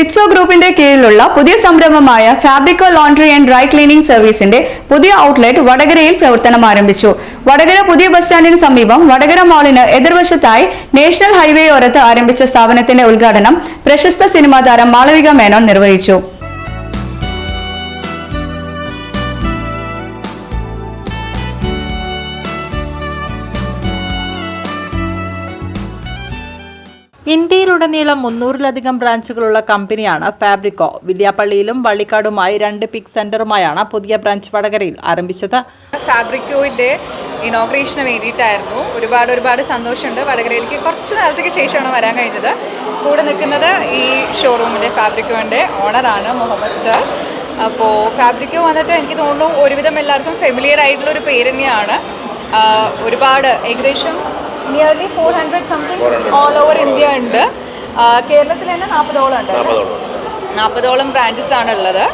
സിറ്റ്സോ ഗ്രൂപ്പിന്റെ കീഴിലുള്ള പുതിയ സംരംഭമായ Fabrico laundry and dry cleaning സർവീസിന്റെ പുതിയ ഔട്ട്ലെറ്റ് വടകരയിൽ പ്രവർത്തനം ആരംഭിച്ചു. വടകര പുതിയ ബസ് സ്റ്റാൻഡിന് സമീപം വടകര മാളിന് എതിർവശത്തായി നാഷണൽ ഹൈവേയോരത്ത് ആരംഭിച്ച സ്ഥാപനത്തിന്റെ ഉദ്ഘാടനം പ്രശസ്ത സിനിമാ താരം മാളവിക മേനോൻ നിർവഹിച്ചു. ഇന്ത്യയിലുടനീളം മുന്നൂറിലധികം ബ്രാഞ്ചുകളുള്ള കമ്പനിയാണ് ഫാബ്രിക്കോ. വില്യാപ്പള്ളിയിലും വള്ളിക്കാടുമായി രണ്ട് പിക് സെന്ററുമായാണ് പുതിയ ബ്രാഞ്ച് വടകരയിൽ ആരംഭിച്ചത്. ഫാബ്രിക്കോയുടെ ഇനോഗ്രേഷന് വേണ്ടിയിട്ടായിരുന്നു ഒരുപാട് ഒരുപാട് സന്തോഷമുണ്ട്. വടകരയിലേക്ക് കുറച്ച് നാളത്തേക്ക് ശേഷമാണ് വരാൻ കഴിഞ്ഞത്. കൂടെ നിൽക്കുന്നത് ഈ ഷോറൂമിന്റെ ഫാബ്രിക്കോന്റെ ഓണറാണ് മുഹമ്മദ് സർ. അപ്പോൾ ഫാബ്രിക്കോ വന്നിട്ട് എനിക്ക് തോന്നുന്നു ഒരുവിധം എല്ലാവർക്കും ഫെമിലിയർ ആയിട്ടുള്ള ഒരു പേര് തന്നെയാണ്. ഒരുപാട് ഏകദേശം nearly four hundred something all over India ഉണ്ട്. കേരളത്തിൽ തന്നെ നാൽപ്പതോളം ഉണ്ട് നാൽപ്പതോളം ബ്രാഞ്ചസ് ആണുള്ളത്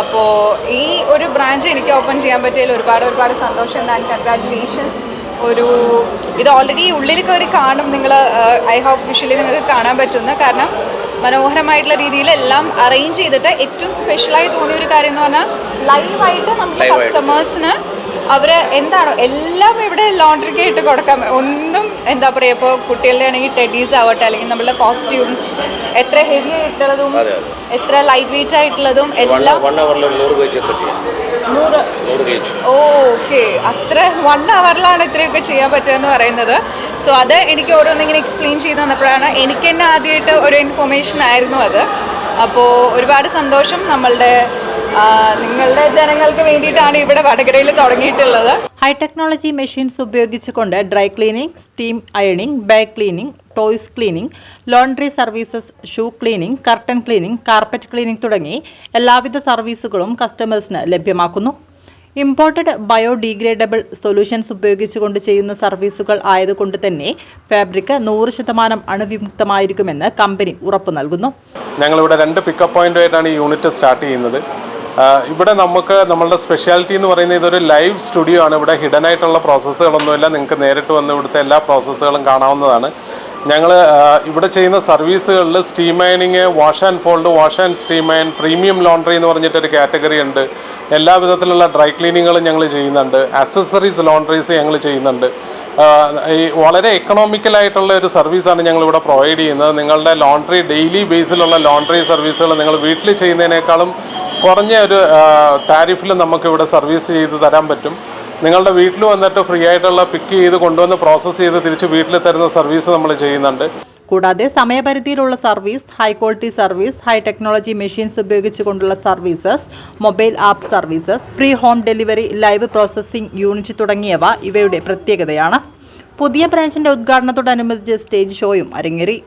അപ്പോൾ ഈ ഒരു ബ്രാഞ്ച് എനിക്ക് ഓപ്പൺ ചെയ്യാൻ പറ്റിയതിൽ ഒരുപാട് ഒരുപാട് സന്തോഷം ആൻഡ് കൺഗ്രാറ്റുലേഷൻസ് ഒരു ഇത് ഓൾറെഡി ഉള്ളിൽ കയറി കാണും നിങ്ങൾ ഐ ഹോപ്പ് വിഷ്വലി നിങ്ങൾക്ക് കാണാൻ പറ്റുന്ന. കാരണം മനോഹരമായിട്ടുള്ള രീതിയിൽ എല്ലാം അറേഞ്ച് ചെയ്തിട്ട് ഏറ്റവും സ്പെഷ്യലായി തോന്നിയ ഒരു കാര്യം എന്ന് പറഞ്ഞാൽ ലൈവായിട്ട് നമ്മുടെ കസ്റ്റമേഴ്സിന് അവർ എന്താണോ എല്ലാം ഇവിടെ ലോണ്ടറിക്ക് ഇട്ട് കൊടുക്കാം. ഒന്നും എന്താ പറയുക ഇപ്പോൾ കുട്ടികളുടെ ആണെങ്കിൽ ടെഡീസ് ആവട്ടെ അല്ലെങ്കിൽ നമ്മളുടെ കോസ്റ്റ്യൂംസ് എത്ര ഹെവി ആയിട്ടുള്ളതും എത്ര ലൈറ്റ് വെയിറ്റ് ആയിട്ടുള്ളതും എല്ലാം ഓക്കെ. അത്ര വൺ അവറിലാണ് ഇത്രയൊക്കെ ചെയ്യാൻ പറ്റുക എന്ന് പറയുന്നത്. സോ അത് എനിക്ക് ഓരോന്നിങ്ങനെ എക്സ്പ്ലെയിൻ ചെയ്ത് തന്നപ്പോഴാണ് എനിക്ക് തന്നെ ആദ്യമായിട്ട് ഒരു ഇൻഫർമേഷൻ ആയിരുന്നു അത്. അപ്പോൾ ഒരുപാട് സന്തോഷം നമ്മളുടെ നിങ്ങളുടെ ജനങ്ങൾക്ക് വേണ്ടിയിട്ടാണ് ഇവിടെ വടകരയിൽ തുടങ്ങിയിട്ടുള്ളത്. ഹൈ ടെക്നോളജി മെഷീൻസ് ഉപയോഗിച്ചുകൊണ്ട് dry cleaning steam ironing bag cleaning toys cleaning laundry services shoe cleaning curtain cleaning carpet cleaning തുടങ്ങി എല്ലാവിധ സർവീസുകളും കസ്റ്റമേഴ്സിന് ലഭ്യമാക്കുന്നു. ഇമ്പോർട്ടഡ് ബയോഡീഗ്രേഡബിൾ സൊല്യൂഷൻസ് ഉപയോഗിച്ചുകൊണ്ട് ചെയ്യുന്ന സർവീസുകൾ ആയതുകൊണ്ട് തന്നെ ഫാബ്രിക് നൂറ് ശതമാനം അണുവിമുക്തമായിരിക്കുമെന്ന് കമ്പനി ഉറപ്പു നൽകുന്നു. ഞങ്ങളിവിടെ രണ്ട് പിക്കപ്പ് പോയിന്റുമായിട്ടാണ് ഈ യൂണിറ്റ് സ്റ്റാർട്ട് ചെയ്യുന്നത്. ഇവിടെ നമുക്ക് നമ്മളുടെ സ്പെഷ്യാലിറ്റി എന്ന് പറയുന്നത് ഇതൊരു ലൈവ് സ്റ്റുഡിയോ ആണ്. ഇവിടെ ഹിഡൻ ആയിട്ടുള്ള പ്രോസസ്സുകളൊന്നുമില്ല നിങ്ങൾക്ക് നേരിട്ട് വന്ന് ഇവിടുത്തെ എല്ലാ പ്രോസസ്സുകളും കാണാവുന്നതാണ്. ഞങ്ങൾ ഇവിടെ ചെയ്യുന്ന സർവീസുകളിൽ steam അയണിങ് wash and fold wash and steam iron premium laundry എന്ന് പറഞ്ഞിട്ടൊരു കാറ്റഗറി ഉണ്ട്. എല്ലാ വിധത്തിലുള്ള ഡ്രൈ ക്ലീനിങ്ങുകളും ഞങ്ങൾ ചെയ്യുന്നുണ്ട്. അസസറീസ് ലോണ്ടറീസ് ഞങ്ങൾ ചെയ്യുന്നുണ്ട്. ഈ വളരെ എക്കണോമിക്കലായിട്ടുള്ള ഒരു സർവീസാണ് ഞങ്ങളിവിടെ പ്രൊവൈഡ് ചെയ്യുന്നത്. നിങ്ങളുടെ ലോണ്ടറി ഡെയിലി ബേസിലുള്ള ലോണ്ടറി സർവീസുകൾ നിങ്ങൾ വീട്ടിൽ ചെയ്യുന്നതിനേക്കാളും കുറഞ്ഞ ഒരു താരിഫിൽ നമുക്ക് ഇവിടെ സർവീസ് ചെയ്ത് തരാൻ പറ്റും. നിങ്ങളുടെ വീട്ടിൽ വന്നിട്ട് ഫ്രീ ആയിട്ടുള്ള പിക്ക് ചെയ്ത് കൊണ്ടുവന്ന് പ്രോസസ്സ് ചെയ്ത് തിരിച്ച് വീട്ടിൽ തരുന്ന സർവീസ് നമ്മൾ ചെയ്യുന്നുണ്ട്. കൂടാതെ സമയപരിധിയിലുള്ള service high quality service high technology machines ഉപയോഗിച്ചുകൊണ്ടുള്ള services mobile app services free home delivery live processing unit തുടങ്ങിയവ ഇവയുടെ പ്രത്യേകതയാണ്. പുതിയ ബ്രാഞ്ചിന്റെ ഉദ്ഘാടനത്തോടനുബന്ധിച്ച് സ്റ്റേജ് ഷോയും അരങ്ങേറി.